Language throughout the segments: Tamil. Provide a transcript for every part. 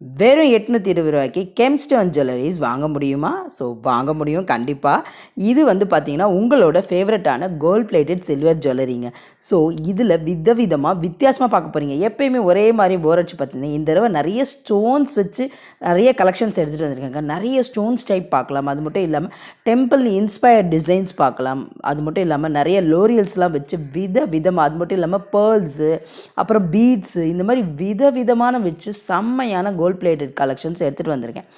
வெறும் எட்நூற்றி இருபது ரூபாய்க்கு கெம்ஸ்டோன் ஜுவல்லரிஸ் வாங்க முடியுமா? ஸோ வாங்க முடியும் கண்டிப்பாக இது வந்து பார்த்திங்கன்னா உங்களோட ஃபேவரட்டான கோல்ட் பிளேட்டட் சில்வர் ஜுவல்லரிங்க ஸோ இதில் விதவிதமாக வித்தியாசமாக பார்க்க போகிறீங்க எப்பயுமே ஒரே மாதிரி போர் அடிச்சு பார்த்தீங்கன்னா இந்த தடவை நிறைய ஸ்டோன்ஸ் வச்சு நிறைய கலெக்ஷன்ஸ் எடுத்துகிட்டு வந்திருக்காங்க. நிறைய ஸ்டோன்ஸ் டைப் பார்க்கலாம். அது மட்டும் இல்லாமல் டெம்பிள் இன்ஸ்பயர்ட் டிசைன்ஸ் பார்க்கலாம். அது மட்டும் இல்லாமல் நிறைய லோரியல்ஸ்லாம் வச்சு வித விதமாக அது மட்டும் இல்லாமல் பேர்ல்ஸு அப்புறம் பீட்ஸு இந்த மாதிரி வித விதமான வச்சு செம்மையான கோல்ட் பிளேட்டட் கலெக்ஷன்ஸ் எடுத்துகிட்டு வந்திருக்கேன்.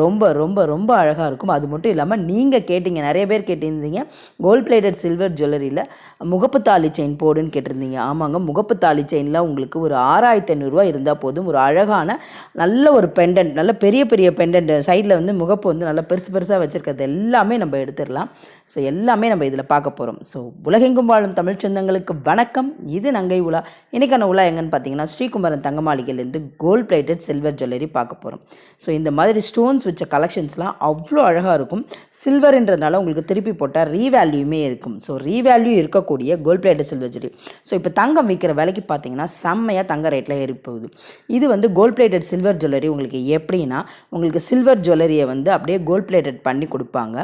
ரொம்ப ரொம்ப ரொம்ப அழகாக இருக்கும். அது மட்டும் இல்லாமல் நீங்கள் கேட்டிங்க நிறைய பேர் கேட்டிருந்தீங்க. கோல்ட் பிளேட்டட் சில்வர் ஜுவல்லரியில் முகப்பு தாலி செயின் போடுன்னு கேட்டிருந்தீங்க. ஆமாங்க முகப்பு தாலி செயினில் உங்களுக்கு ஒரு ஆறாயிரத்தி ஐநூறுரூவா இருந்தால் போதும். ஒரு அழகான நல்ல ஒரு பெண்டன்ட் நல்ல பெரிய பெரிய பெண்டன்ட் சைடில் வந்து முகப்பு வந்து நல்லா பெருசு பெருசாக வச்சுருக்கிறது எல்லாமே நம்ம எடுத்துடலாம். ஸோ எல்லாமே நம்ம இதில் பார்க்க போகிறோம் ஸோ உலகெங்கும் வாழும் தமிழ் சொந்தங்களுக்கு வணக்கம். இது நங்கை உலா. இன்றைக்கான உலா எங்கன்னு பார்த்தீங்கன்னா ஸ்ரீகுமரன் தங்கமாளிகையிலேருந்து கோல்ட் பிளேட்டட் சில்வர் ஜுவல்லரி பார்க்க போகிறோம் ஸோ இந்த மாதிரி ஸ்டோன்ஸ் வச்ச கலெக்ஷன்ஸ்லாம் அவ்வளோ அழகாக இருக்கும். சில்வர்ன்றதுனால உங்களுக்கு திருப்பி போட்டால் ரீவேல்யூமே இருக்கும். ஸோ ரீவேல்யூ இருக்கக்கூடிய gold plated silver jewellery so இப்போ தங்கம் விற்கிற விலைக்கு பார்த்தீங்கன்னா செம்மையாக தங்க ரேட்டில் ஏறி போகுது. இது வந்து கோல்ட் பிளேட்டட் சில்வர் ஜுவல்லரி உங்களுக்கு எப்படின்னா உங்களுக்கு சில்வர் ஜுவல்லரியை வந்து அப்படியே கோல்ட் பிளேட்டட் பண்ணி கொடுப்பாங்க.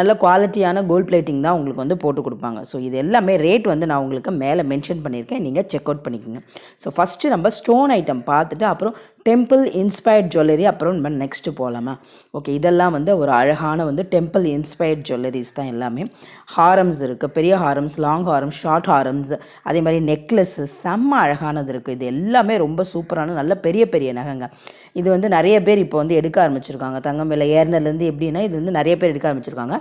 நல்ல குவாலிட்டியான கோல்ட் பிளேட்டிங் தான் உங்களுக்கு வந்து போட்டு கொடுப்பாங்க. ஸோ இது எல்லாமே ரேட் வந்து நான் உங்களுக்கு மேலே மென்ஷன் பண்ணியிருக்கேன். நீங்கள் செக் அவுட் பண்ணிக்கோங்க. ஸோ ஃபஸ்ட்டு நம்ம ஸ்டோன் ஐட்டம் பார்த்துட்டு அப்புறம் டெம்பிள் இன்ஸ்பயர்ட் ஜுவல்லரி அப்புறம் நம்ம நெக்ஸ்ட்டு போகலாமா ஓகே இதெல்லாம் வந்து ஒரு அழகான வந்து டெம்பிள் இன்ஸ்பயர்ட் ஜுவல்லரிஸ் தான் எல்லாமே. ஹாரம்ஸ் இருக்குது பெரிய ஹாரம்ஸ் லாங் ஹாரம்ஸ் ஷார்ட் ஹாரம்ஸ் அதே மாதிரி நெக்லஸ்ஸு செம்ம அழகானது இருக்குது இது எல்லாமே ரொம்ப சூப்பரான நல்ல பெரிய பெரிய நகைங்க. இது வந்து நிறைய பேர் இப்போ வந்து எடுக்க ஆரம்பிச்சிருக்காங்க. தங்கம் விலை ஏறினதுலேருந்து எப்படின்னா இது வந்து நிறைய பேர் எடுக்க ஆரம்பிச்சிருக்காங்க.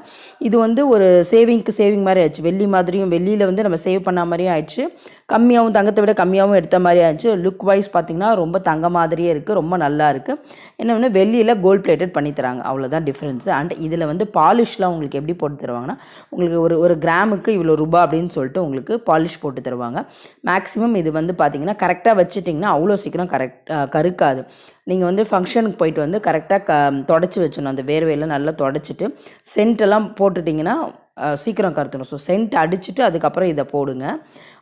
இது வந்து ஒரு சேவிங்க்கு சேவிங் மாதிரி ஆயிடுச்சு. வெள்ளி மாதிரியும் வெள்ளியில் வந்து நம்ம சேவ் பண்ண மாதிரியும் ஆயிடுச்சு. கம்மியாகவும் தங்கத்தை விட கம்மியாகவும் எடுத்த மாதிரி ஆயிடுச்சு. லுக் வைஸ் பார்த்திங்கன்னா ரொம்ப தங்க மாதிரியே இருக்குது ரொம்ப நல்லா இருக்குது என்ன ஒன்று வெள்ளியில் கோல்ட் பிளேட்டட் பண்ணி தராங்க. அவ்வளோதான் டிஃப்ரென்ஸு அண்ட் இதில் வந்து பாலிஷ்லாம் உங்களுக்கு எப்படி போட்டு தருவாங்கன்னா உங்களுக்கு ஒரு ஒரு கிராமுக்கு இவ்வளோ ரூபா அப்படின்னு சொல்லிட்டு உங்களுக்கு பாலிஷ் போட்டு தருவாங்க. மேக்ஸிமம் இது வந்து பார்த்திங்கன்னா கரெக்டாக வச்சுட்டிங்கன்னா அவ்வளோ சீக்கிரம் கரெக்ட் கருக்காது. நீங்கள் வந்து ஃபங்க்ஷனுக்கு போயிட்டு வந்து கரெக்டாக க தொடச்சி வச்சிடணும். அந்த வேர்வையெல்லாம் நல்லா தொடச்சிட்டு சென்ட்டெல்லாம் போட்டுட்டிங்கன்னா சீக்கிரம் கருத்துணும். ஸோ சென்ட் அடிச்சுட்டு அதுக்கப்புறம் இதை போடுங்க.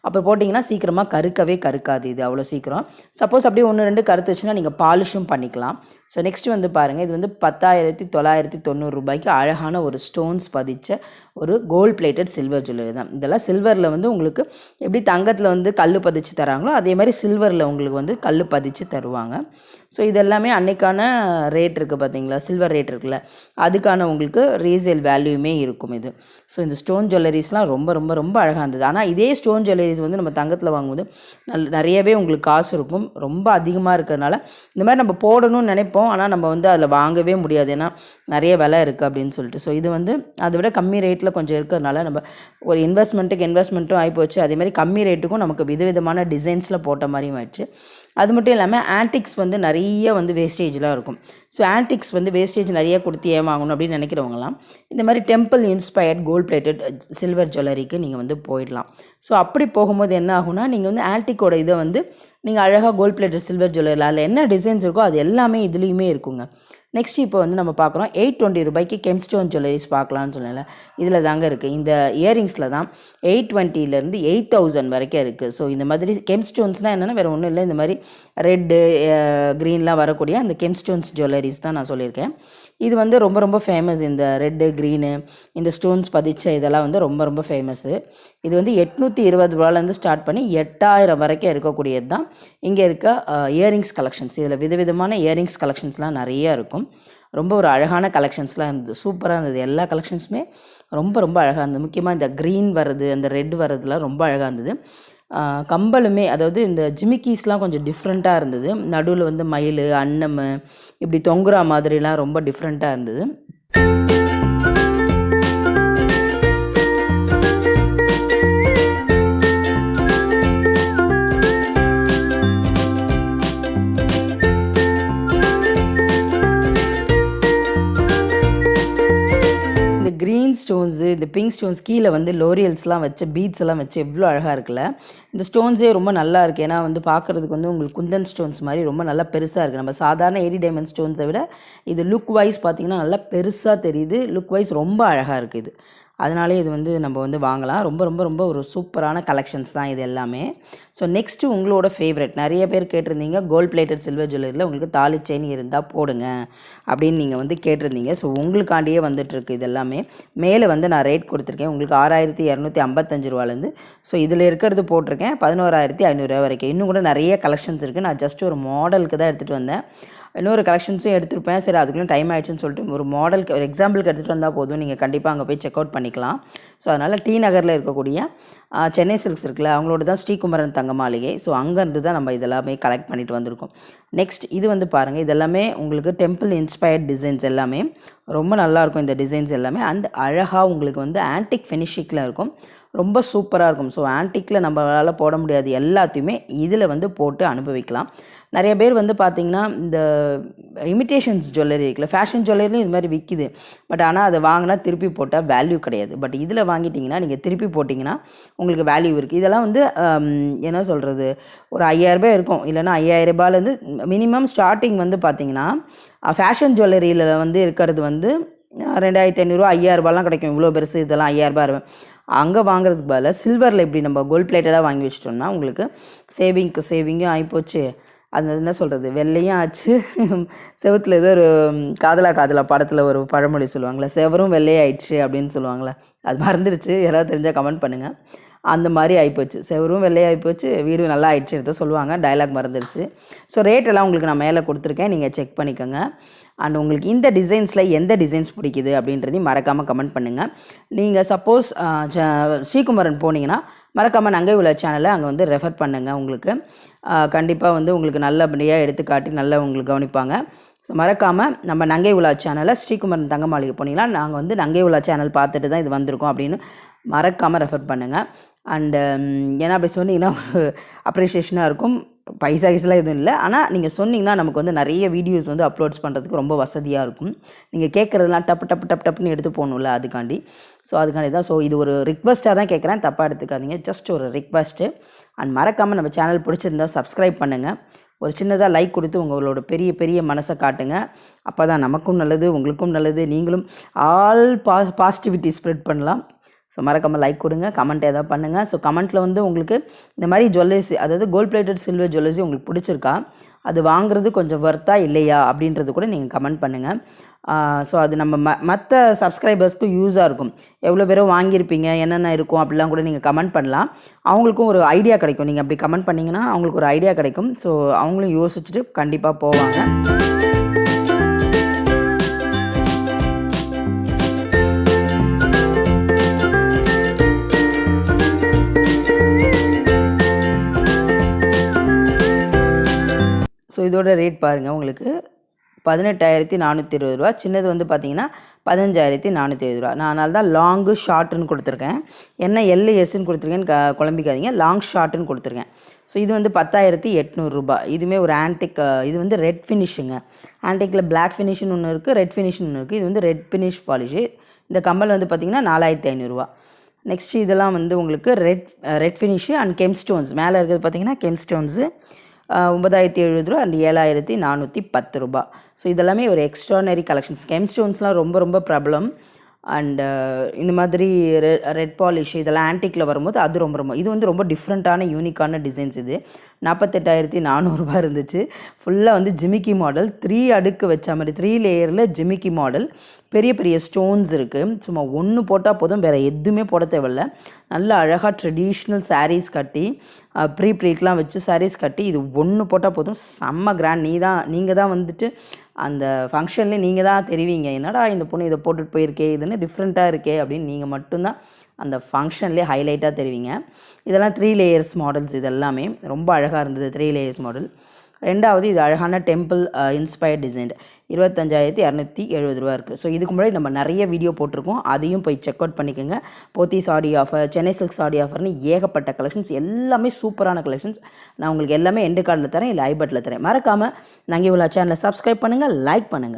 அப்போ போட்டிங்கன்னா சீக்கிரமாக கருக்கவே கருக்காது இது அவ்வளோ சீக்கிரம். சப்போஸ் அப்படியே ஒன்று ரெண்டு கருத்துச்சுன்னா நீங்கள் பாலிஷும் பண்ணிக்கலாம். ஸோ நெக்ஸ்ட் வந்து பாருங்கள் இது வந்து பத்தாயிரத்தி தொள்ளாயிரத்தி தொண்ணூறு ரூபாய்க்கு அழகான ஒரு ஸ்டோன்ஸ் பதிச்ச ஒரு கோல்ட் பிளேட்டட் சில்வர் ஜுவல்லரி தான். இதெல்லாம் சில்வரில் வந்து உங்களுக்கு எப்படி தங்கத்தில் வந்து கல் பதிச்சு தராங்களோ அதே மாதிரி சில்வரில் உங்களுக்கு வந்து கல் பதிச்சு தருவாங்க. ஸோ இதெல்லாமே அன்னைக்கான ரேட் இருக்குது பார்த்தீங்களா சில்வர் ரேட் இருக்குல்ல. அதுக்கான உங்களுக்கு ரீசேல் வேல்யூமே இருக்கும் இது. ஸோ இந்த ஸ்டோன் ஜுவல்லரிஸ்லாம் ரொம்ப ரொம்ப ரொம்ப அழகாக இருந்தது. ஆனால் இதே ஸ்டோன் ஜுவல்லரி ஜுவல்லரிஸ் வந்து நம்ம தங்கத்தில் வாங்கும்போது நல் நிறையவே உங்களுக்கு காசு இருக்கும். ரொம்ப அதிகமாக இருக்கிறதுனால இந்த மாதிரி நம்ம போடணும்னு நினைப்போம். ஆனால் நம்ம வந்து அதில் வாங்கவே முடியாது. ஏன்னா நிறைய விலை இருக்குது அப்படின்னு சொல்லிட்டு. ஸோ இது வந்து அதை விட கம்மி ரேட்டில் கொஞ்சம் இருக்கிறதுனால நம்ம ஒரு இன்வெஸ்ட்மெண்ட்டுக்கு இன்வெஸ்ட்மெண்ட்டும் ஆகிப்போச்சு அதே மாதிரி கம்மி ரேட்டுக்கும் நமக்கு விதவிதமான டிசைன்ஸில் போட்ட மாதிரியும் ஆயிடுச்சு. அது மட்டும் இல்லாமல் ஆன்டிக்ஸ் வந்து நிறைய வந்து வேஸ்டேஜ்லாம் இருக்கும். ஸோ ஆன்டிக்ஸ் வந்து வேஸ்டேஜ் நிறைய கொடுத்து ஏமாங்கணும் அப்படின்னு நினைக்கிறவங்களாம் இந்த மாதிரி temple inspired gold plated silver ஜுவல்லரிக்கு நீங்கள் வந்து போயிடலாம். ஸோ அப்படி போகும்போது என்ன ஆகும்னா நீங்கள் வந்து ஆன்டிக்கோட இதை வந்து நீங்கள் அழகாக கோல்ட் பிளேட்டட் சில்வர் ஜுவல்லரியில் அதில் என்ன டிசைன்ஸ் இருக்கோ அது எல்லாமே இதுலேயுமே இருக்குங்க. நெக்ஸ்ட் இப்போ வந்து நம்ம பார்க்குறோம் எயிட் டுவெண்ட்டி ரூபாய்க்கு கெம்ஸ்டோன் ஜுவல்லரிஸ் பார்க்கலாம்னு சொல்லல இதில் தாங்க இருக்குது இந்த இயரிங்ஸில் தான் எயிட் டுவெண்ட்டிலேருந்து எயிட் தௌசண்ட் வரைக்கும் இருக்குது ஸோ இந்த மாதிரி கெம்ஸ்டோன்ஸ்னால் என்னென்னா வேறு ஒன்றும் இல்லை. இந்த மாதிரி ரெட்டு க்ரீன்லாம் வரக்கூடிய அந்த கெம்ஸ்டோன்ஸ் ஜுவல்லரிஸ் தான் நான் சொல்லியிருக்கேன். இது வந்து ரொம்ப ரொம்ப ஃபேமஸ் இந்த ரெட்டு க்ரீனு இந்த ஸ்டோன்ஸ் பதிச்ச இதெல்லாம் வந்து ரொம்ப ரொம்ப ஃபேமஸ்ஸு இது வந்து எட்நூற்றி இருபது ரூபாலேருந்து ஸ்டார்ட் பண்ணி எட்டாயிரம் வரைக்கும் இருக்கக்கூடியது தான். இங்கே இருக்க இயரிங்ஸ் கலெக்ஷன்ஸ் இதில் விதவிதமான இயரிங்ஸ் கலெக்ஷன்ஸ்லாம் நிறைய இருக்கும். ரொம்ப ஒரு அழகான கலெக்ஷன்ஸ்லாம் இருந்தது. சூப்பராக இருந்தது. எல்லா கலெக்ஷன்ஸுமே ரொம்ப ரொம்ப அழகாக இருந்தது. முக்கியமாக இந்த க்ரீன் வர்றது அந்த ரெட் வர்றதுலாம் ரொம்ப அழகாக இருந்தது. கம்பலுமே அதாவது இந்த ஜிமிக்கீஸ்லாம் கொஞ்சம் டிஃப்ரெண்ட்டாக இருந்தது. நடுவில் வந்து மயில் அன்னம் இப்படி தொங்குற மாதிரிலாம் ரொம்ப டிஃப்ரெண்ட்டாக இருந்தது. ஸ்டோன்ஸு இந்த பிங்க் ஸ்டோன்ஸ் கீழே வந்து லோரியல்ஸ்லாம் வச்சு பீட்ஸ் எல்லாம் வச்சு எவ்வளோ அழகாக இருக்குல்ல? இந்த ஸ்டோன்ஸே ரொம்ப நல்லா இருக்குது ஏன்னா வந்து பார்க்குறதுக்கு வந்து உங்களுக்கு குந்தன் ஸ்டோன்ஸ் மாதிரி ரொம்ப நல்லா பெருசாக இருக்குது நம்ம சாதாரண ஏரி டைமண்ட் ஸ்டோன்ஸை விட இது லுக் வைஸ் பார்த்திங்கன்னா நல்லா பெருசாக தெரியுது. லுக் வைஸ் ரொம்ப அழகாக இருக்குது இது. அதனாலே இது வந்து நம்ம வந்து வாங்கலாம். ரொம்ப ரொம்ப ரொம்ப ஒரு சூப்பரான கலெக்ஷன்ஸ் தான் இது எல்லாமே. ஸோ நெக்ஸ்ட்டு உங்களோட ஃபேவரட் நிறைய பேர் கேட்டிருந்தீங்க கோல்ட் பிளேட்டட் சில்வர் ஜுவல்லரியில் உங்களுக்கு தாலி செயின் இருந்தால் போடுங்க அப்படின்னு நீங்கள் வந்து கேட்டிருந்தீங்க. ஸோ உங்களுக்காண்டியே வந்துட்டுருக்கு இது எல்லாமே. மேலே வந்து நான் ரேட் கொடுத்துருக்கேன். உங்களுக்கு ஆறாயிரத்தி இரநூத்தி ஐம்பத்தஞ்சு ரூபாலேருந்து ஸோ இதில் இருக்கிறது போட்டிருக்கேன். பதினோராயிரத்தி ஐநூறுரூவா வரைக்கும். இன்னும் கூட நிறைய கலெக்ஷன்ஸ் இருக்குது நான் ஜஸ்ட் ஒரு மாடலுக்கு தான் எடுத்துகிட்டு வந்தேன். இன்னொரு கலெக்ஷன்ஸும் எடுத்திருப்பேன். சரி அதுக்குள்ளே டைம் ஆயிடுச்சுன்னு சொல்லிட்டு ஒரு மாடலுக்கு ஒரு எக்ஸாம்பிளுக்கு எடுத்துகிட்டு வந்தால் போதும். நீங்கள் கண்டிப்பாக அங்கே போய் செக் அவுட் பண்ணிக்கலாம். ஸோ அதனால் டி நகரில் இருக்கக்கூடிய சென்னை சில்க்ஸ் இருக்குல்ல அவங்களோட தான் ஸ்ரீகுமரன் தங்க மாளிகை ஸோ அங்கேருந்து தான் நம்ம இதெல்லாமே கலெக்ட் பண்ணிட்டு வந்திருக்கோம். நெக்ஸ்ட் இது வந்து பாருங்கள் இதெல்லாமே உங்களுக்கு டெம்பிள் இன்ஸ்பயர்ட் டிசைன்ஸ் எல்லாமே. ரொம்ப நல்லாயிருக்கும் இந்த டிசைன்ஸ் எல்லாமே. அண்ட் அழகாக உங்களுக்கு வந்து ஆன்டிக் ஃபினிஷிங்கில் இருக்கும். ரொம்ப சூப்பராக இருக்கும். ஸோ ஆன்டிக்கில் நம்மளால் போட முடியாது எல்லாத்தையுமே இதில் வந்து போட்டு அனுபவிக்கலாம். நிறைய பேர் வந்து பார்த்திங்கன்னா இந்த இமிட்டேஷன்ஸ் ஜுவல்லரி இருக்குல்ல ஃபேஷன் ஜுவல்லரிலையும் இது மாதிரி விற்கிது பட் ஆனால் அதை வாங்கினா திருப்பி போட்டால் வேல்யூ கிடையாது. பட் இதில் வாங்கிட்டிங்கன்னா நீங்கள் திருப்பி போட்டிங்கன்னா உங்களுக்கு வேல்யூ இருக்குது இதெல்லாம் வந்து என்ன சொல்கிறது ஒரு ஐயாயிரரூபா இருக்கும். இல்லைன்னா ஐயாயிரரூபாலேருந்து மினிமம் ஸ்டார்டிங் வந்து பார்த்திங்கன்னா ஃபேஷன் ஜுவல்லரியில் வந்து இருக்கிறது வந்து ரெண்டாயிரத்தி ஐநூறுரூவா ஐயாயிரரூபாலாம் கிடைக்கும். இவ்வளோ பெருசு இதெல்லாம் ஐயாயிரரூபா இருக்கும் அங்கே வாங்குறதுக்கு பதிலாக சில்வரில் இப்படி நம்ம கோல்ட் பிளேட்டடாக வாங்கி வச்சிட்டோம்னா உங்களுக்கு சேவிங்க்கு சேவிங்கும் ஆகிப்போச்சு அது என்ன சொல்கிறது வெள்ளையும் ஆச்சு. செவுத்துல ஏதோ ஒரு காதலா காதலா படத்தில் ஒரு பழமொழி சொல்லுவாங்களே செவரும் வெள்ளையாயிடுச்சு அப்படின்னு சொல்லுவாங்களே அது மறந்துடுச்சு யாராவது தெரிஞ்சால் கமெண்ட் பண்ணுங்கள் அந்த மாதிரி ஆகிப்போச்சு செவரும் வெள்ளையாகிப்போச்சு வீடும் நல்லா ஆயிடுச்சு எடுத்து சொல்லுவாங்க. டயலாக் மறந்துடுச்சு ஸோ ரேட் எல்லாம் உங்களுக்கு நான் மேலே கொடுத்துருக்கேன். நீங்கள் செக் பண்ணிக்கோங்க. அண்ட் உங்களுக்கு இந்த டிசைன்ஸில் எந்த டிசைன்ஸ் பிடிக்குது அப்படின்றதையும் மறக்காமல் கமெண்ட் பண்ணுங்கள் நீங்கள் சப்போஸ் ஸ்ரீகுமரன் போனீங்கன்னா மறக்காமல் நங்கை உள்ள சேனலை அங்கே வந்து ரெஃபர் பண்ணுங்கள் உங்களுக்கு. கண்டிப்பாக வந்து உங்களுக்கு நல்லபடியாக எடுத்துக்காட்டி நல்லா உங்களுக்கு கவனிப்பாங்க. ஸோ மறக்காமல் நம்ம நங்கை உலா சேனலை ஸ்ரீகுமரன் தங்க மாளிகை போனீங்கன்னா நாங்கள் வந்து நங்கை உலா சேனல் பார்த்துட்டு தான் இது வந்திருக்கோம் அப்படின்னு மறக்காமல் ரெஃபர் பண்ணுங்கள் அண்டு ஏன்னா அப்படி சொன்னீங்கன்னா ஒரு அப்ரிஷியேஷனாக இருக்கும். பைசா கிசலாம் எதுவும் இல்லை. ஆனால் நீங்கள் சொன்னீங்கன்னா நமக்கு வந்து நிறைய வீடியோஸ் வந்து அப்லோட்ஸ் பண்ணுறதுக்கு ரொம்ப வசதியாக இருக்கும். நீங்கள் கேட்குறதுலாம் டப்பு டப்பு டப் டப்புன்னு எடுத்து போகணும்ல அதுக்காண்டி. ஸோ அதுக்காண்டி தான். ஸோ இது ஒரு ரிக்வஸ்ட்டாக தான் கேட்குறேன். தப்பாக எடுத்துக்காதீங்க. ஜஸ்ட் ஒரு ரிக்வஸ்ட்டு அண்ட் மறக்காமல் நம்ம சேனல் பிடிச்சிருந்தா சப்ஸ்கிரைப் பண்ணுங்கள் ஒரு சின்னதாக லைக் கொடுத்து உங்களோட பெரிய பெரிய மனசை காட்டுங்க. அப்போ தான் நமக்கும் நல்லது உங்களுக்கும் நல்லது. நீங்களும் ஆல் பா பாசிட்டிவிட்டி ஸ்ப்ரெட் பண்ணலாம். ஸோ மறக்காமல் லைக் கொடுங்க கமெண்ட் ஏதாவது பண்ணுங்கள் ஸோ கமெண்ட்டில் வந்து உங்களுக்கு இந்த மாதிரி ஜுவல்லரிஸ் அதாவது கோல்ட் பிளேட்டட் சில்வர் ஜுவல்லரிஸ் உங்களுக்கு பிடிச்சிருக்கா? அது வாங்குறது கொஞ்சம் ஒர்த்தா இல்லையா? அப்படின்றது கூட நீங்கள் கமெண்ட் பண்ணுங்கள் ஸோ அது நம்ம ம மற்ற சப்ஸ்கிரைபர்ஸ்க்கும் யூஸாக இருக்கும். எவ்வளோ பேரோ வாங்கியிருப்பீங்க என்னென்ன இருக்கும் அப்படிலாம் கூட நீங்கள் கமெண்ட் பண்ணலாம். அவங்களுக்கும் ஒரு ஐடியா கிடைக்கும். நீங்கள் அப்படி கமெண்ட் பண்ணிங்கன்னா அவங்களுக்கு ஒரு ஐடியா கிடைக்கும். ஸோ அவங்களும் யோசிச்சுட்டு கண்டிப்பாக போவாங்க. ஸோ இதோட ரேட் பாருங்கள் உங்களுக்கு. பதினெட்டாயிரத்தி நானூற்றி இருபது ரூபா. சின்னது வந்து பார்த்தீங்கன்னா பதினஞ்சாயிரத்தி நானூற்றி இருபது ரூபா. நான் அதனால தான் லாங்கு ஷார்ட்டுன்னு கொடுத்துருக்கேன். என்ன எல்லு எஸ்ன்னு கொடுத்துருக்கேன்னு க குழம்பிக்காதீங்க. லாங் ஷார்ட்டுன்னு கொடுத்துருக்கேன். ஸோ இது வந்து பத்தாயிரத்தி எட்நூறுரூபா இதுவுமே ஒரு ஆன்டிக் இது வந்து ரெட் ஃபினிஷுங்க ஆன்டிக்கில் பிளாக் ஃபினிஷ்னு ஒன்று இருக்குது ரெட் ஃபினிஷ்னு ஒன்று இருக்குது இது வந்து ரெட் ஃபினிஷ் பாலிஷு இந்த கம்மல் வந்து பார்த்திங்கன்னா நாலாயிரத்தி ஐநூறுரூவா நெக்ஸ்ட் இதெல்லாம் வந்து உங்களுக்கு red red finish and gem stones மேலே இருக்கிறது பார்த்தீங்கன்னா கெம் ஸ்டோன்ஸு ஒன்பதாயிரத்தி எழுபது ரூபா அண்ட் ஏழாயிரத்தி நானூற்றி பத்து ரூபா. ஸோ இதெல்லாமே ஒரு எக்ஸ்ட்ரானரி கலெக்ஷன்ஸ் கெம் ஸ்டோன்ஸ்லாம் ரொம்ப ரொம்ப ப்ராப்ளம் அண்டு இந்த மாதிரி ரெ ரெட் பாலிஷ் இதெல்லாம் ஆன்டிக்கில் வரும்போது அது ரொம்ப ரொம்ப இது வந்து ரொம்ப டிஃப்ரெண்ட்டான யூனிக்கான டிசைன்ஸ் இது. நாற்பத்தெட்டாயிரத்தி நானூறுரூபா இருந்துச்சு. ஃபுல்லாக வந்து ஜிமிக்கி மாடல் த்ரீ அடுக்கு வச்ச மாதிரி த்ரீ லேயரில் ஜிமிக்கி மாடல் பெரிய பெரிய ஸ்டோன்ஸ் இருக்குது சும்மா ஒன்று போட்டால் போதும் வேறு எதுவுமே போட தேவையில்ல. நல்ல அழகாக ட்ரெடிஷ்னல் சாரீஸ் கட்டி ப்ரீ ப்ளீட்லாம் வச்சு சாரீஸ் கட்டி இது ஒன்று போட்டால் போதும். செம்ம கிராண்ட் நீ தான் நீங்கள் தான் வந்துட்டு அந்த ஃபங்க்ஷன்லேயே நீங்கள் தான் தெரிவிங்க. என்னடா இந்த பொண்ணு இதை போட்டுட்டு போயிருக்கே? இதுன்னு டிஃப்ரெண்ட்டாக இருக்கே? அப்படின்னு நீங்கள் மட்டும்தான் அந்த ஃபங்க்ஷன்லேயே ஹைலைட்டாக தெரிவிங்க. இதெல்லாம் த்ரீ லேயர்ஸ் மாடல்ஸ் இது எல்லாமே ரொம்ப அழகாக இருந்தது த்ரீ லேயர்ஸ் மாடல் ரெண்டாவது இது அழகான டெம்பிள் இன்ஸ்பயர்ட் டிசைன் இருபத்தஞ்சாயிரத்தி இரநூத்தி எழுபது ரூபா இருக்குது ஸோ இதுக்கு முன்னாடி நம்ம நிறைய வீடியோ போட்டிருக்கோம். அதையும் போய் செக் அவுட் பண்ணிக்கோங்க. போத்தி சாடி ஆஃபர் சென்னை சில்க் சாடி ஆஃபர்னு ஏகப்பட்ட கலெக்ஷன்ஸ் எல்லாமே சூப்பரான கலெக்ஷன்ஸ் நான் உங்களுக்கு எல்லாமே எண்டு கார்டில் தரேன் இல்லை ஐபட்டில் தரேன். மறக்காமல் நாங்கள் இவ்வளோ சேனலை சப்ஸ்கிரைப் பண்ணுங்கள் லைக் பண்ணுங்கள்